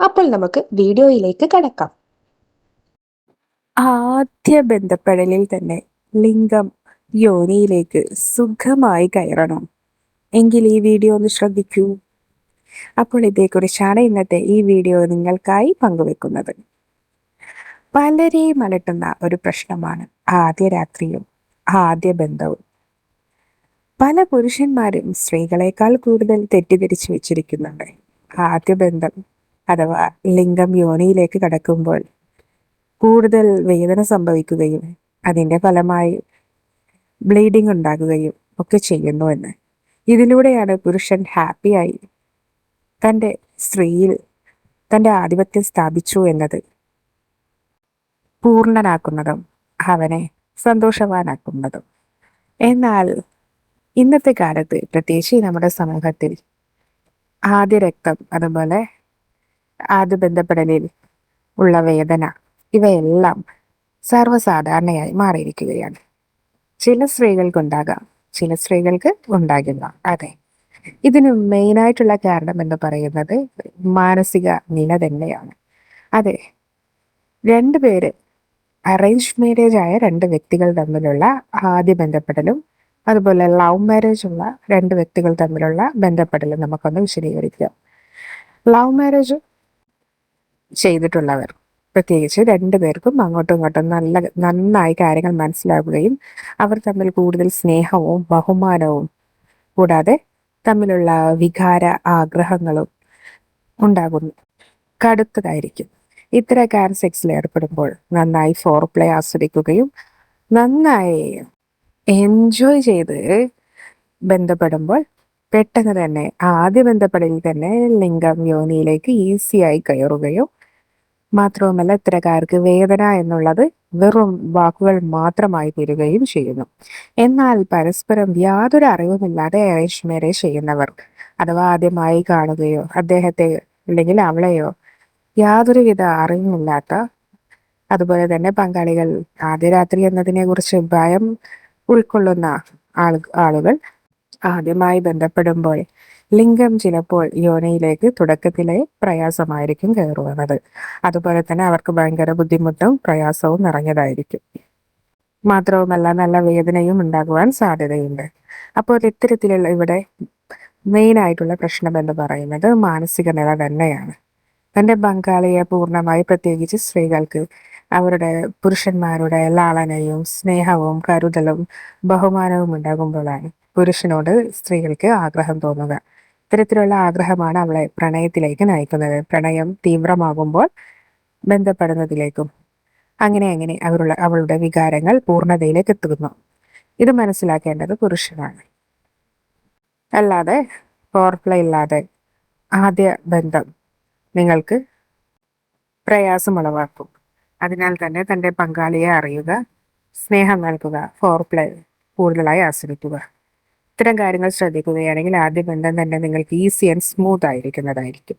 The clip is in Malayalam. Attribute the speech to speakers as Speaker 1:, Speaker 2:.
Speaker 1: അപ്പോൾ നമുക്ക് വീഡിയോയിലേക്ക് കടക്കാം.
Speaker 2: ആദ്യ ബന്ധപ്പെടലിൽ തന്നെ ലിംഗം യോനിയിലേക്ക് സുഖമായി കയറണം. എങ്കിൽ ഈ വീഡിയോ ഒന്ന് ശ്രദ്ധിക്കൂ. അപ്പോൾ ഇതേക്കുറിച്ചാണ് ഇന്നത്തെ ഈ വീഡിയോ നിങ്ങൾക്കായി പങ്കുവെക്കുന്നത്. പലരെയും അലട്ടുന്ന ഒരു പ്രശ്നമാണ് ആദ്യ രാത്രിയും ആദ്യ ബന്ധവും. പല പുരുഷന്മാരും സ്ത്രീകളെക്കാൾ കൂടുതൽ തെറ്റിദ്ധരിച്ചു വെച്ചിരിക്കുന്നുണ്ട്. ആദ്യ ബന്ധം അഥവാ ലിംഗം യോനിയിലേക്ക് കടക്കുമ്പോൾ കൂടുതൽ വേദന സംഭവിക്കുകയും അതിന്റെ ഫലമായി ബ്ലീഡിംഗ് ഉണ്ടാകുകയും ഒക്കെ ചെയ്യുന്നു എന്ന്. ഇതിലൂടെയാണ് പുരുഷൻ ഹാപ്പിയായി തന്റെ സ്ത്രീയിൽ തന്റെ ആധിപത്യം സ്ഥാപിച്ചു എന്നത് പൂർണനാക്കുന്നതും അവനെ സന്തോഷവാനാക്കുന്നതും. എന്നാൽ ഇന്നത്തെ കാലത്ത് പ്രത്യേകിച്ച് നമ്മുടെ സമൂഹത്തിൽ ആദ്യ രക്തം അതുപോലെ ആദ്യ ബന്ധപ്പെടലിൽ ഉള്ള വേദന ഇവയെല്ലാം സർവസാധാരണയായി മാറിയിരിക്കുകയാണ്. ചില സ്ത്രീകൾക്കുണ്ടാകാം ചില സ്ത്രീകൾക്ക് ഉണ്ടാകില്ല അതെ ഇതിന് മെയിനായിട്ടുള്ള കാരണം എന്ന് പറയുന്നത് മാനസിക നില തന്നെയാണ്. അതെ രണ്ടുപേര് അറേഞ്ച് മാരേജ് ആയ രണ്ട് വ്യക്തികൾ തമ്മിലുള്ള ആദ്യ ബന്ധപ്പെടലും അതുപോലെ ലവ് മാരേജ് ഉള്ള രണ്ട് വ്യക്തികൾ തമ്മിലുള്ള ബന്ധപ്പെടലും നമുക്കൊന്ന് വിശദീകരിക്കാം. ലവ് മാരേജ് ചെയ്തിട്ടുള്ളവർ. പ്രത്യേകിച്ച് രണ്ടുപേർക്കും അങ്ങോട്ടും ഇങ്ങോട്ടും നല്ല നന്നായി കാര്യങ്ങൾ മനസ്സിലാവുകയും അവർ തമ്മിൽ കൂടുതൽ സ്നേഹവും ബഹുമാനവും കൂടാതെ തമ്മിലുള്ള വികാര ആഗ്രഹങ്ങളും ഉണ്ടാകുന്നു. കടുത്തതായിരിക്കും. ഇത്തരക്കാർ സെക്സിൽ ഏർപ്പെടുമ്പോൾ നന്നായി ഫോർ പ്ലേ ആസ്വദിക്കുകയും നന്നായി എൻജോയ് ചെയ്ത് ബന്ധപ്പെടുമ്പോൾ പെട്ടെന്ന് തന്നെ ആദ്യ ബന്ധപ്പെടലിൽ തന്നെ ലിംഗം യോനിയിലേക്ക് ഈസിയായി കയറുകയും മാത്രവുമല്ല ഇത്തരക്കാർക്ക് വേദന എന്നുള്ളത് വെറും വാക്കുകൾ മാത്രമായി തീരുകയും ചെയ്യുന്നു. എന്നാൽ പരസ്പരം യാതൊരു അറിവുമില്ലാതെ അറേഞ്ച് ചെയ്യുന്നവർ അഥവാ ആദ്യമായി കാണുകയോ അദ്ദേഹത്തെ അല്ലെങ്കിൽ അവളെയോ യാതൊരുവിധ അറിവുമില്ലാത്ത അതുപോലെ തന്നെ പങ്കാളികൾ ആദ്യ രാത്രി എന്നതിനെ കുറിച്ച് ഭയം ഉൾക്കൊള്ളുന്ന ആളുകൾ ആദ്യമായി ബന്ധപ്പെടുമ്പോൾ ലിംഗം ചിലപ്പോൾ യോനയിലേക്ക് തുടക്കത്തിലെ പ്രയാസമായിരിക്കും കയറുന്നത്. അതുപോലെ തന്നെ അവർക്ക് ഭയങ്കര ബുദ്ധിമുട്ടും പ്രയാസവും നിറഞ്ഞതായിരിക്കും. മാത്രവുമല്ല നല്ല വേദനയും ഉണ്ടാകുവാൻ സാധ്യതയുണ്ട്. അപ്പോൾ ഇത്തരത്തിലുള്ള ഇവിടെ മെയിൻ ആയിട്ടുള്ള പ്രശ്നം എന്ന് പറയുന്നത് മാനസിക നില തന്നെയാണ്. തന്റെ ബംഗാളിയെ പൂർണമായി പ്രത്യേകിച്ച് സ്ത്രീകൾക്ക് അവരുടെ പുരുഷന്മാരുടെ ലാളനയും സ്നേഹവും കരുതലും ബഹുമാനവും ഉണ്ടാകുമ്പോഴാണ്. പുരുഷനോട് സ്ത്രീകൾക്ക് ആഗ്രഹം തോന്നുക. ഇത്തരത്തിലുള്ള ആഗ്രഹമാണ് അവളെ പ്രണയത്തിലേക്ക് നയിക്കുന്നത്. പ്രണയം തീവ്രമാകുമ്പോൾ ബന്ധപ്പെടുന്നതിലേക്കും അങ്ങനെ അങ്ങനെ അവരുടെ അവളുടെ വികാരങ്ങൾ പൂർണതയിലേക്ക് എത്തുന്നു. ഇത് മനസ്സിലാക്കേണ്ടത് പുരുഷനാണ്. അല്ലാതെ ഫോർപ്ല ഇല്ലാതെ ആദ്യ ബന്ധം നിങ്ങൾക്ക് പ്രയാസമുളവാക്കും അതിനാൽ തന്നെ തന്റെ പങ്കാളിയെ അറിയുക സ്നേഹം നൽകുക ഫോർപ്ലേ കൂടുതലായി ആസ്വദിക്കുക. ഇത്തരം കാര്യങ്ങൾ ശ്രദ്ധിക്കുകയാണെങ്കിൽ ആദ്യ ബന്ധം തന്നെ നിങ്ങൾക്ക് ഈസി ആൻഡ് സ്മൂത്ത് ആയിരിക്കുന്നതായിരിക്കും.